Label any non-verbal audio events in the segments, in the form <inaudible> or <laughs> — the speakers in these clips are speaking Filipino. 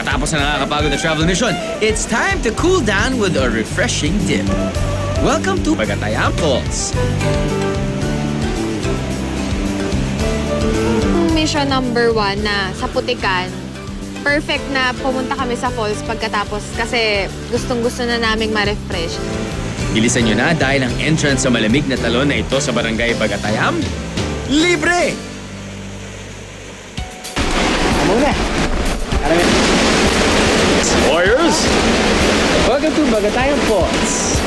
Matapos na nakakapagod na travel mission, it's time to cool down with a refreshing dip. Welcome to Bagatayan Falls. Mission number one na sa Putikan, perfect na pumunta kami sa falls pagkatapos kasi gustong-gusto na naming ma-refresh. Bilisan nyo na dahil ang entrance sa malamig na talon na ito sa Barangay Bagatayam, libre! To Bagatayan Falls.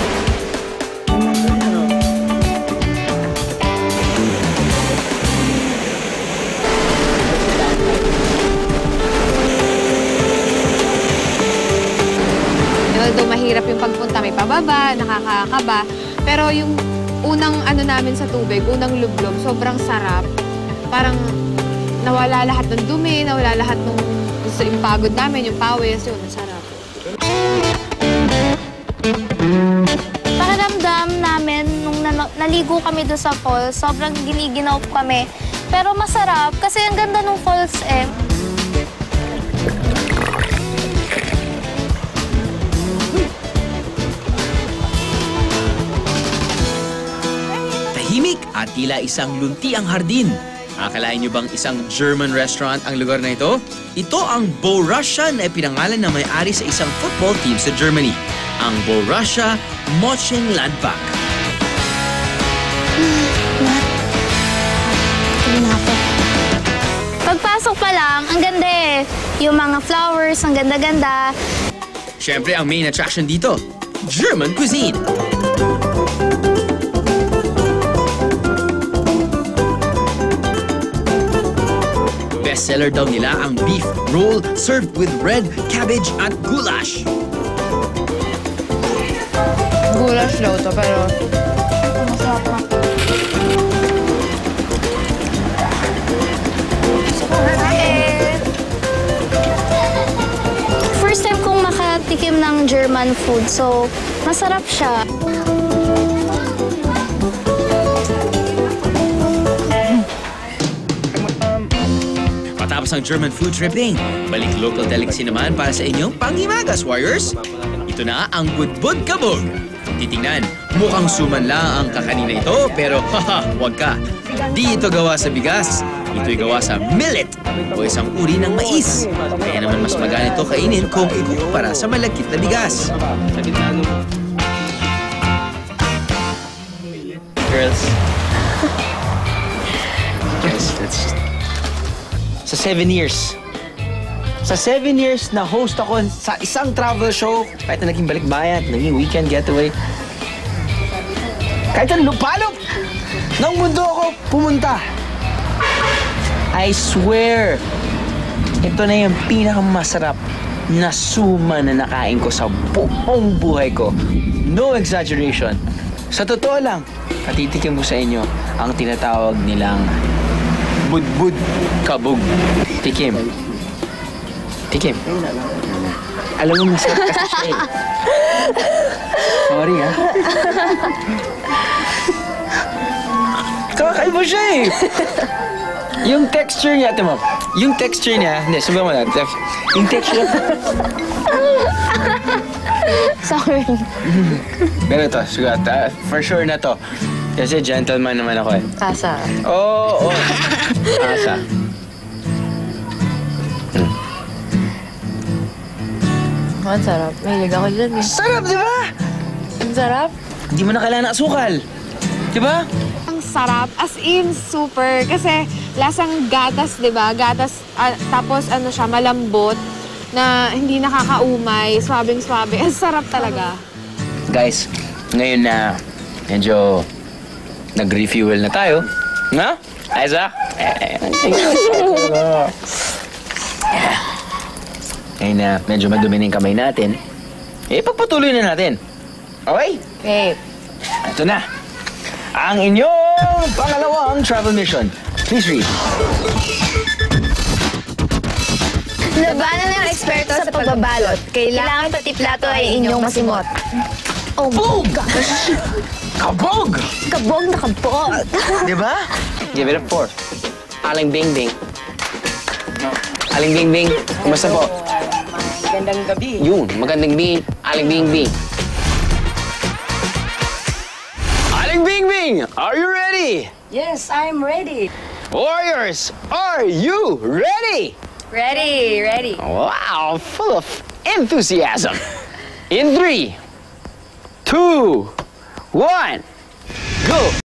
Although mahirap yung pagpunta, may pababa, nakakakaba. Pero yung unang ano namin sa tubig, unang lublob, sobrang sarap. Parang nawala lahat ng dumi, nawala lahat ng yung pagod namin, yung pawis, yun, sarap. Pakiramdam namin nung naligo kami doon sa falls, sobrang giniginaw kami. Pero masarap kasi ang ganda ng falls eh. Tahimik at tila isang lunti ang hardin. Akalain nyo bang isang German restaurant ang lugar na ito? Ito ang Borussia na pinangalan na may-ari sa isang football team sa Germany. Ang Borussia Mönchengladbach. Pagpasok pa lang, ang ganda eh. Yung mga flowers, ang ganda-ganda. Siyempre, ang main attraction dito, German cuisine. Bestseller daw nila ang beef roll served with red cabbage at goulash. Goulash daw to, pero Masarap na. First time kong makatikim ng German food, so masarap siya. Ang German food tripping, balik local delicacy naman para sa inyong panghimagas, Warriors. Ito na ang Budbud Kabog. Titingnan, mukhang suman lang ang kakanina ito, pero <laughs> haha, wag ka. Di ito gawa sa bigas, ito'y gawa sa millet o isang uri ng mais. Kaya naman mas magaan ito kainin kung ikukumpara sa malagkit na bigas. Girls. <laughs> Sa seven years. Sa seven years na host ako sa isang travel show, kahit na naging balikbayan, naging weekend getaway, kahit na lupalop ng mundo ako pumunta. I swear, ito na yung pinakamasarap na suma na nakain ko sa buong buhay ko. No exaggeration. Sa totoo lang, katitikim ko sa inyo ang tinatawag nilang budbud kabog. Tikim. Tikim. Alam mo, masarap kasi siya eh. <laughs> Sorry, ha? Kakaiba siya eh. <laughs> Yung texture niya, ito mo. Yung texture niya, hindi, sabihin mo na. Yung texture, <laughs> Sorry. pero ito, sugat. ah, for sure na to. Kasi gentleman naman ako eh. kasa. Oo, oh, oo. <laughs> Asa. Ang sarap. Mahilig ako dyan eh. Sarap, di ba? Ang sarap. Hindi mo na kailangan ng asukal. Di ba? Ang sarap. As in, super. Kasi lasang gatas, di ba? Gatas, ah, tapos ano siya, malambot na hindi nakakaumay, swabing-swabe. Ang sarap talaga. Guys, ngayon na medyo nag-refuel na tayo. Na? Aiza? Ngayon na medyo madumi na yung kamay natin. Eh, pagpatuloy na natin. Okay? Okay. Ito na. Ang inyong pangalawang travel mission. Please read. Labanan ng eksperto sa pagbabalot. Kailangan pati plato ay inyong masimot. Oh Boom! Kabog! Kabog na kabog. Di ba? Give it a four. Aling Bing Bing. Aling Bing Bing, kumusta po? Magandang gabi. Yun, magandang bing, Aling Bing Bing. Aling Bing Bing, are you ready? Yes, I'm ready. Warriors, are you ready? Ready, ready. Wow, full of enthusiasm. In three, two, one, go.